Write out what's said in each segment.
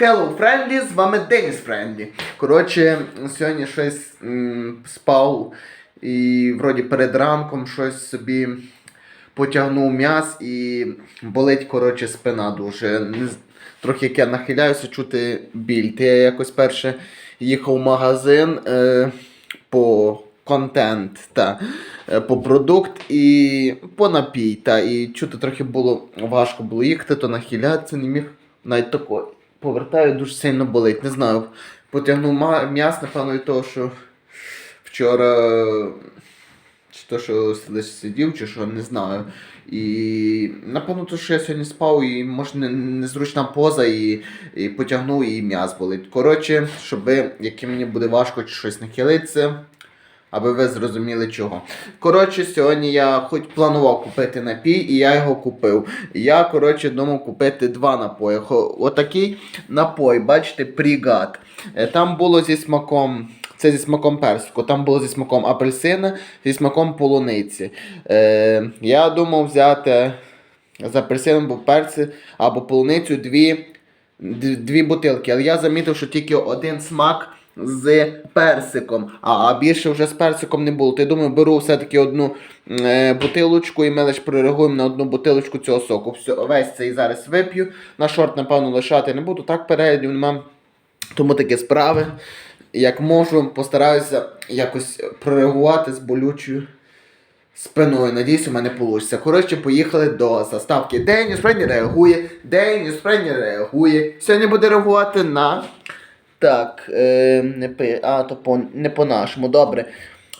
Hello, Friendly, з вами Деніс Френдлі. Коротше, сьогодні щось спав і вроді перед ранком щось собі потягнув м'яс і болить, коротше, спина дуже. Трохи як я нахиляюся, чути біль. Та я якось перше їхав в магазин е, по контент та е, по продукт і по напій. Та, і чути трохи було важко було їхати, то нахилятися не міг навіть тако. Повертаю, дуже сильно болить. Не знаю. Потягнув м'яс, напевно, від того, що вчора чи то, що сидів, чи що, не знаю. І напевно, то, що я сьогодні спав, і може незручна поза, і, і потягнув, і м'яз болить. Коротше, щоб як мені буде важко чи щось нахилитися, аби ви зрозуміли чого. Коротше, сьогодні я хоч планував купити напій, і я його купив. Я, коротше, думав купити два напої. Отакий напой, бачите, пригад. Е, Там було зі смаком. Це зі смаком персику, там було зі смаком апельсина, зі смаком полуниці. Е, я думав взяти з апельсином або перси або полуницю дві, дві бутилки, але я замітив, що тільки один смак з персиком, а, а більше вже з персиком не було. То я думаю, беру все-таки одну е, бутилочку і ми лише прореагуємо на одну бутилочку цього соку. Все, весь цей зараз вип'ю. На шорт, напевно, лишати не буду. Так переглядів нема. Тому такі справи. Як можу, постараюся якось прореагувати з болючою спиною. Надіюсь, у мене вийде. Коротше, поїхали до заставки. Деніс Френні реагує. Деніс Френні реагує. Сьогодні буде реагувати на. Так, е, а, то по... не по-нашому, добре.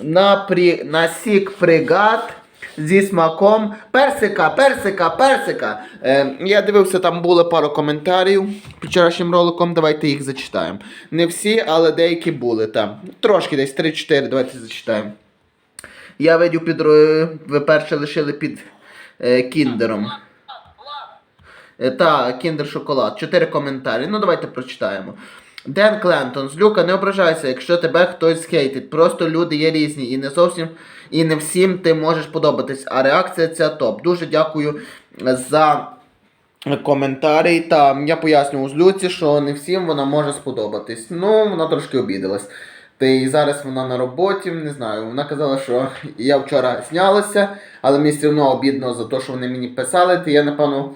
На, при... на сік фрегат зі смаком персика, персика, персика. Е, я дивився, там було пару коментарів вчорашнім роликом. Давайте їх зачитаємо. Не всі, але деякі були там. Трошки десь 3-4, давайте зачитаємо. Я видів під ви перше лишили під е, кіндером. Е, Та, кіндер шоколад. Чотири коментарі. Ну давайте прочитаємо. Ден Клентон, з Люка, не ображайся, якщо тебе хтось хейтить. Просто люди є різні і не зовсім і не всім ти можеш подобатись. А реакція ця топ. Дуже дякую за коментарі. Та я пояснював з Люці, що не всім вона може сподобатись. Ну, вона трошки обідалась. Та і зараз вона на роботі, не знаю. Вона казала, що я вчора знялася, але мені все одно обідно за те, що вони мені писали, то я, напевно,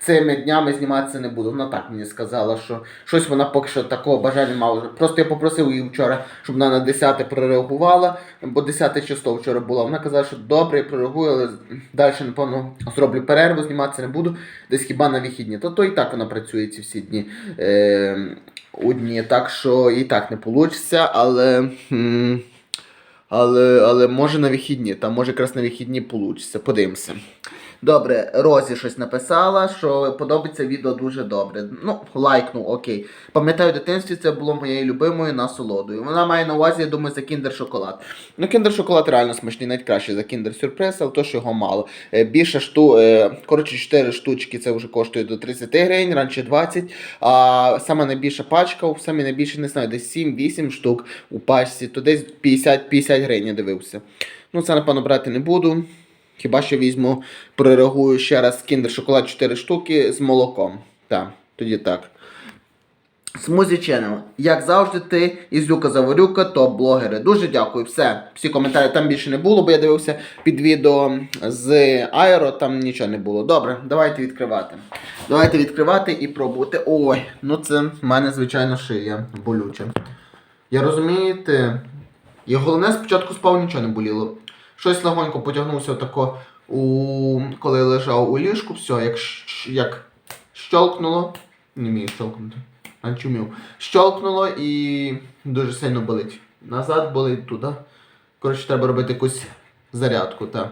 цими днями зніматися не буду. Вона так мені сказала, що щось вона поки що такого бажання мала. Просто я попросив її вчора, щоб вона на 10 прореагувала, бо 10 число вчора була. Вона казала, що добре, я прореагую, але далі, напевно, зроблю перерву, зніматися не буду, десь хіба на вихідні. Та то і так вона працює ці всі дні. Е, у дні, так що і так не вийде, але. але, але може на вихідні, там може якраз на вихідні вийде. Подивимося. Добре, Розі щось написала, що подобається відео дуже добре. Ну, лайкнув, окей. Пам'ятаю, в дитинстві це було моєю любимою насолодою. Вона має на увазі, я думаю, за кіндер шоколад. Ну, кіндер шоколад реально смачний, навіть краще за кіндер сюрприз, але то, що його мало. Е, більше шту, е, коротше, 4 штучки це вже коштує до 30 гривень, раніше 20. А саме найбільша пачка, саме найбільше, не знаю, десь 7-8 штук у пачці, то десь 50-50 гривень я дивився. Ну, це, напевно, брати не буду. Хіба що візьму, прореагую ще раз кіндер шоколад 4 штуки з молоком. Так, тоді так. Смузі Channel. Як завжди, ти із Люка Заворюка, топ-блогери. Дуже дякую. Все. Всі коментарі там більше не було, бо я дивився під відео з Аеро, там нічого не було. Добре, давайте відкривати. Давайте відкривати і пробувати. Ой, ну це в мене, звичайно, шия болюча. Я розумієте, і головне, спочатку спав нічого не боліло. Щось легонько потягнувся отако, у... коли лежав у ліжку, все, як, як щолкнуло. Не вмію щолкнути. А чумів. Щолкнуло і дуже сильно болить. Назад болить туди. Коротше, треба робити якусь зарядку. Та.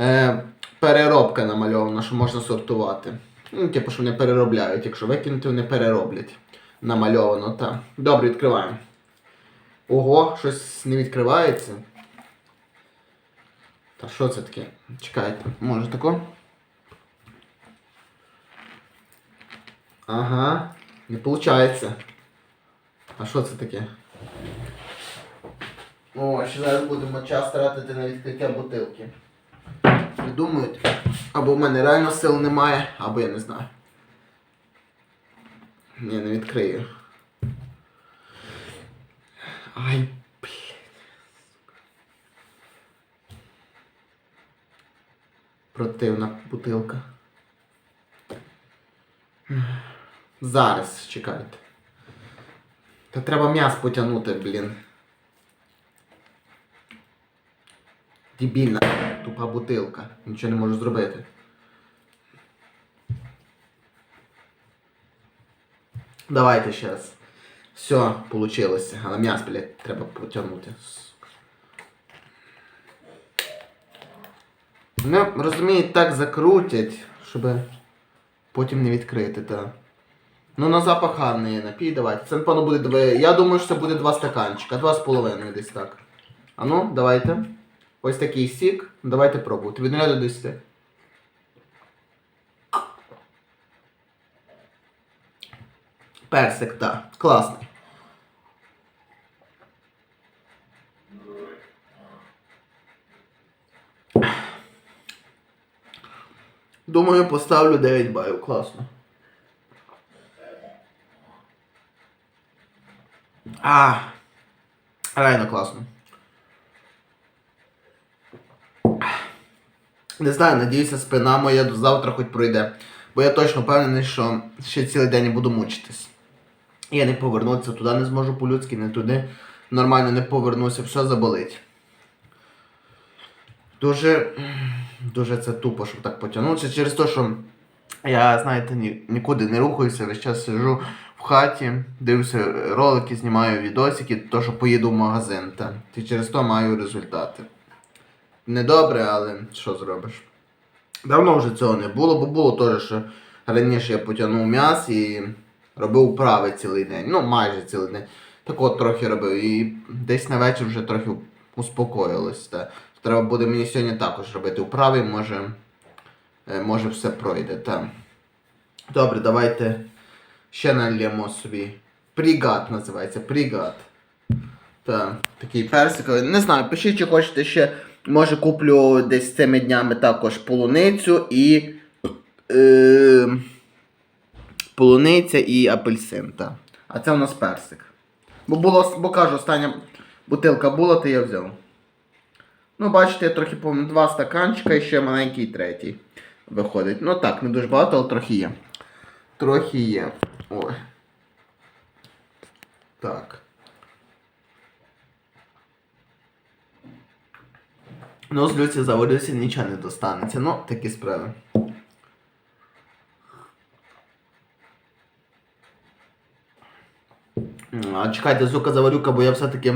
Е, переробка намальована, що можна сортувати. Ну, типу, що вони переробляють. Якщо викинути, вони перероблять. Намальовано, так. Добре, відкриваємо. Ого, щось не відкривається. Та що це таке? Чекайте, може тако? Ага, не виходить. А що це таке? О, ще зараз будемо час тратити на відкриття бутилки. Придумують. Або в мене реально сил немає, або я не знаю. Ні, не відкрию. Ай, Противна бутилка. Зараз чекайте. Та треба м'яс потягнути, блін. Дебільна, тупа бутилка. Нічого не можу зробити. Давайте ще раз. Все, получилося. Але м'яс, блядь, треба потягнути. Ну, розумієте, так закрутять, щоб потім не відкрити, так. Ну, на запах гарний напій, давайте. Це, напевно, буде два. Я думаю, що це буде два стаканчика, два з половиною десь так. А ну, давайте. Ось такий сік. Давайте пробувати. Від 0 до 10. Персик, так. Класний. Думаю, поставлю 9 балів. Класно. А, реально класно. Не знаю, надіюся, спина моя до завтра хоч пройде. Бо я точно впевнений, що ще цілий день буду мучитись. Я не повернутися туди, не зможу по-людськи, не туди. Нормально не повернуся, все заболить. Дуже. Дуже це тупо, щоб так потягнутися. Через те, що я, знаєте, ні, нікуди не рухаюся, весь час сижу в хаті, дивлюся ролики, знімаю відосики, то що поїду в магазин. Та. І через то маю результати. Недобре, але що зробиш? Давно вже цього не було, бо було теж, що раніше я потягнув м'яс і робив вправи цілий день. Ну, майже цілий день. Так от трохи робив. І десь на вечір вже трохи успокоїлось. Та. Треба буде мені сьогодні також робити вправи, може, е, може все пройде. Та. Добре, давайте ще нальємо собі. Прігат називається. Прігат. Так, такий персиковий. Не знаю, пишіть, чи хочете ще. Може куплю десь цими днями також полуницю і. Е, полуниця і апельсин. Та. А це у нас персик. Бо було, бо кажу, остання бутилка була, то я взяв. Ну, бачите, я трохи помню, два стаканчика і ще маленький третій виходить. Ну так, не дуже багато, але трохи є. Трохи є. Ой. Так. Ну, з Люці заводився, нічого не достанеться. Ну, такі справи. А чекайте, звука заварюка, бо я все-таки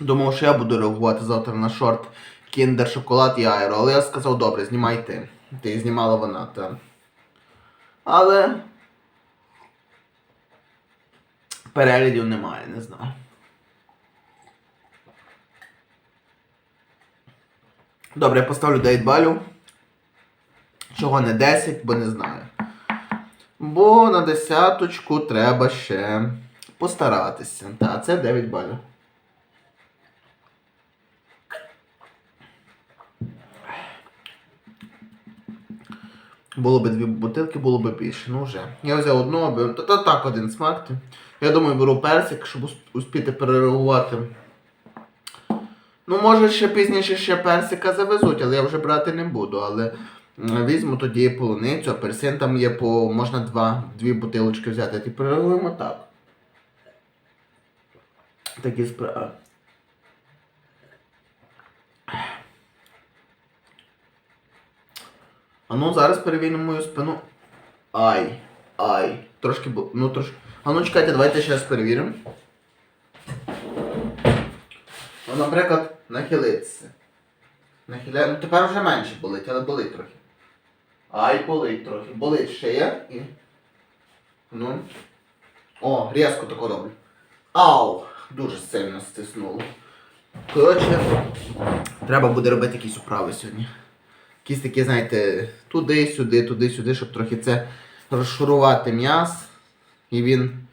думав, що я буду реагувати завтра на шорт Kinder Шоколад і Аеро. Але я сказав, добре, знімай ти. Ти знімала вона, та. Але. Переглядів немає, не знаю. Добре, я поставлю 9 балів. Чого не 10, бо не знаю. Бо на десяточку треба ще постаратися. Та, це 9 балів. Було б дві бутилки, було б більше. Ну вже. Я взяв одну, аби. Та, та так один смак. Я думаю, беру персик, щоб успіти перереагувати. Ну, може, ще пізніше ще персика завезуть, але я вже брати не буду. Але візьму тоді полуницю, апельсин там є по. можна два, дві бутилочки взяти. І перереагуємо так. Такі справи. А ну зараз перевіримо мою спину. Ай, ай. Трошки ну трошки. А ну чекайте, давайте ще раз перевіримо. Ну, наприклад, нахилитися. Нахиляю. Ну тепер вже менше болить, але болить трохи. Ай, болить трохи. Болить шия і. Ну. О, різко тако роблю. Ау! Дуже сильно стиснуло. Коротше, треба буде робити якісь управи сьогодні. Якісь такі, знаєте, туди-сюди, туди-сюди, щоб трохи це розшурувати м'яс. І він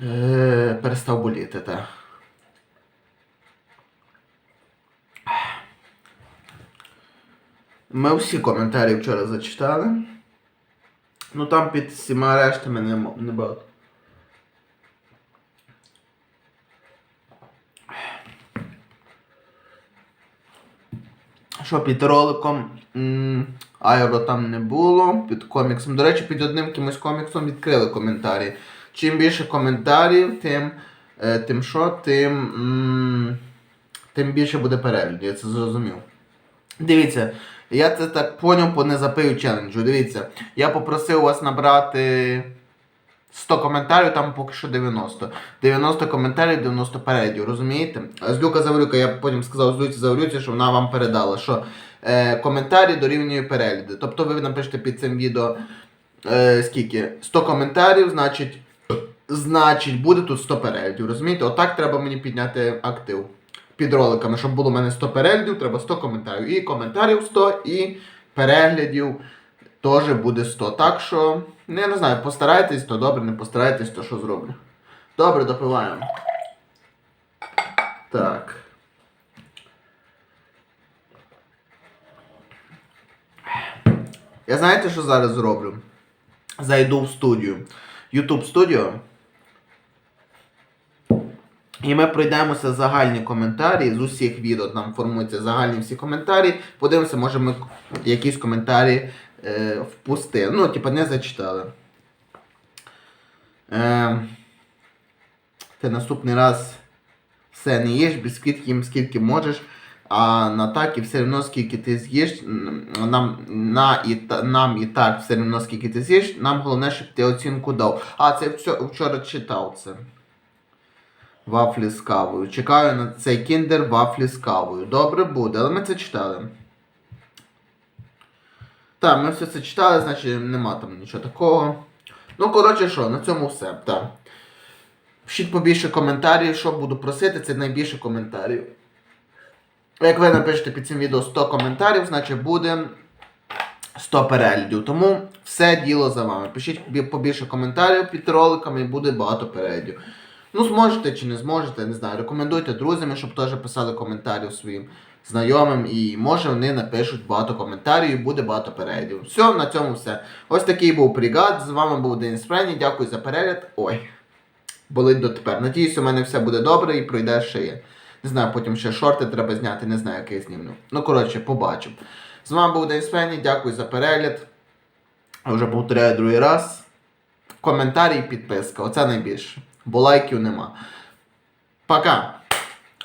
е, перестав боліти, так. Ми всі коментарі вчора зачитали. Ну там під всіма рештами не, не багато. Що під роликом м, Айро там не було, під коміксом. До речі, під одним кимось коміксом відкрили коментарі. Чим більше коментарів, тим, е, тим що, тим, м, тим більше буде переглядів, я це зрозумів. Дивіться, я це так поняв по незапию челенджу. Дивіться, я попросив вас набрати 100 коментарів, там поки що 90. 90 коментарів, 90 передів, розумієте? З Люка Заврюка я потім сказав з Заврюці, що вона вам передала, що е, коментарі дорівнює перегляди. Тобто ви напишете під цим відео е, скільки? 100 коментарів, значить, значить буде тут 100 переглядів. Розумієте? Отак треба мені підняти актив під роликами, щоб було в мене 100 переглядів, треба 100 коментарів. І коментарів 100, і переглядів теж буде 100. Так що, ну, я не знаю, постарайтесь, то добре, не постарайтесь, то що зроблю. Добре, допиваємо. Так. Я знаєте, що зараз зроблю? Зайду в студію. YouTube студіо. І ми пройдемося загальні коментарі з усіх відео. Там формуються загальні всі коментарі. Подивимося, може ми якісь коментарі е, впустили. Ну, типа, не зачитали. Е, ти наступний раз все не їж, бісквіт їм скільки можеш. А на так і все одно скільки ти з'їш, нам, на, і, нам і так все одно скільки ти з'їш, нам головне, щоб ти оцінку дав. А, це вчора читав це. Вафлі з кавою. Чекаю на цей кіндер вафлі з кавою. Добре буде, але ми це читали. Так, ми все це читали, значить нема там нічого такого. Ну, коротше, що, на цьому все. Так. Пишіть побільше коментарів, що буду просити, це найбільше коментарів. Як ви напишете під цим відео 100 коментарів, значить буде 100 переглядів. Тому все діло за вами. Пишіть бі- побільше коментарів під роликами і буде багато переглядів. Ну, зможете чи не зможете, не знаю. Рекомендуйте друзям, щоб теж писали коментарів своїм знайомим. І може вони напишуть багато коментарів і буде багато переглядів. Все, на цьому все. Ось такий був пригад. З вами був Денис Френі. Дякую за перегляд. Ой, болить дотепер. Надіюсь, у мене все буде добре і пройде є. Не знаю, потім ще шорти треба зняти, не знаю, як я знімлю. Ну, коротше, побачимо. З вами був Денис Френі. Дякую за перегляд. Я Вже повторяю другий раз. Коментарі і підписка. Оце найбільше. Бо лайків нема. Пока.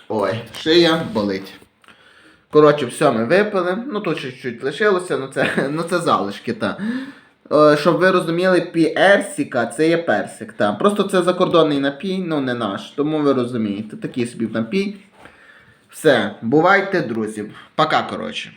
Ой, шия болить. Коротше, все ми випили. Ну тут ще чуть лишилося, ну це, ну це залишки, та. Е, Щоб ви розуміли, піерсіка це є персик. Та. Просто це закордонний напій, ну не наш. Тому ви розумієте, такий собі напій. Все, бувайте, друзі. Пока, коротше.